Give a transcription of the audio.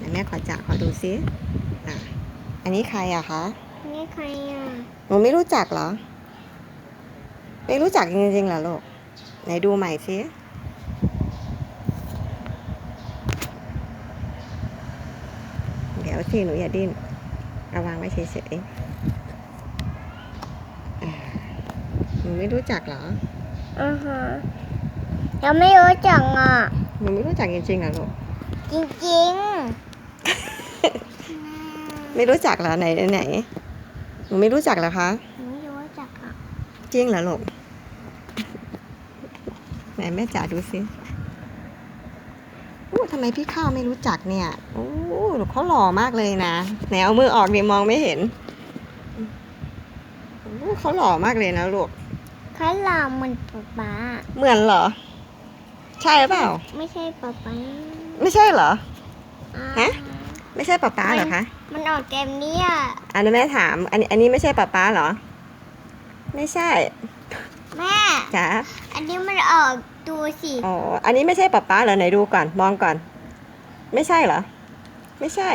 ไหนแม่ขอจับขอดูซิอะอันนี้ใครอะคะ นี่ใครอะหนูไม่รู้จักเหรอ ไม่รู้จักจริงๆเหรอลูก ไหนดูใหม่ซิเดี๋ยวสิหนูอย่าดิ้นเอาวางไว้เฉยๆอ่าหนูไม่รู้จักเหรออือฮะยังไม่รู้จักอะหนูไม่รู้จักจริงๆเหรอลูก จริง ไม่รู้จักเหรอไหนไหนหนูไม่รู้จักเหรอคะๆไม่รู้จักอะจริงเหรอลูกไหนแม่จ๋าดูสิอู้ทำไมพี่ข้าวไม่รู้จักเนี่ยโอ้เขาหล่อมากเลยนะไหนเอามือออกดิมองไม่เห็นโอ้เขาหล่อมากเลยนะลูกเขาหล่อเหมือนป๊าป๊าเหมือนเหรอ ใช่หรือเปล่า ไม่ใช่ป๊าป๊าไม่ใช่เหรออ่าฮะ ไม่ใช่ป๊าป๊าเหรอคะ มันออกเกมนี้อะอันนี้แม่ถาม อันนี้อันนี้ไม่ใช่ป๊าป๊าเหรอ ไม่ใช่ แม่จ๋าอันนี้มันออกดูสิอ๋อ อันนี้ไม่ใช่ป๊าป๊าเหรอไหนดูก่อน มองก่อน ไม่ใช่เหรอ ไม่ใช่